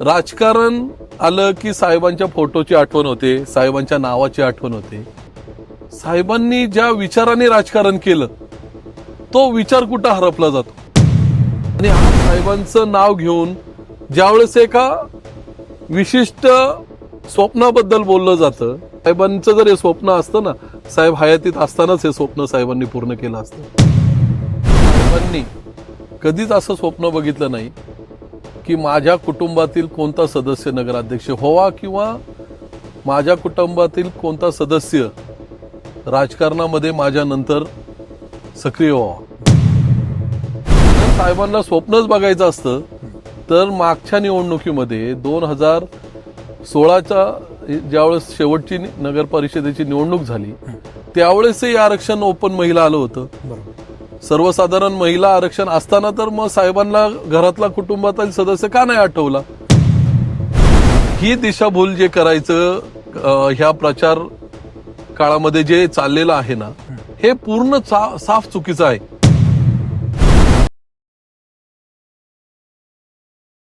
राजकारण आलं की साहेबांच्या फोटोची आठवण होते साहेबांच्या नावाची आठवण होते. साहेबांनी ज्या विचाराने राजकारण केलं तो विचार कुठं हरपला जातो? आणि आज साहेबांचं नाव घेऊन ज्यावेळेस एका विशिष्ट स्वप्नाबद्दल बोललं जातं साहेबांचं जर हे स्वप्न असतं ना साहेब हयातीत असतानाच हे स्वप्न साहेबांनी पूर्ण केलं असतं. साहेबांनी कधीच असं स्वप्न बघितलं नाही. की माझ्या कुटुंबातील कोणता सदस्य नगराध्यक्ष व्हावा किंवा माझ्या कुटुंबातील कोणता सदस्य राजकारणामध्ये माझ्या नंतर सक्रिय व्हावा? साहेबांना स्वप्नच बघायचं असतं. तर मागच्या निवडणुकीमध्ये दोन हजार सोळाच्या ज्यावेळेस शेवटची नगर परिषदेची निवडणूक झाली त्यावेळेसही आरक्षण ओपन महिला आलं होतं. सर्वसाधारण महिला आरक्षण असताना तर मग साहेबांना घरातला कुटुंबातील सदस्य का नाही आठवला? ही दिशाभूल जे करायचं ह्या प्रचार काळामध्ये जे चाललेलं आहे ना हे पूर्ण चा- साफ चुकीचं आहे.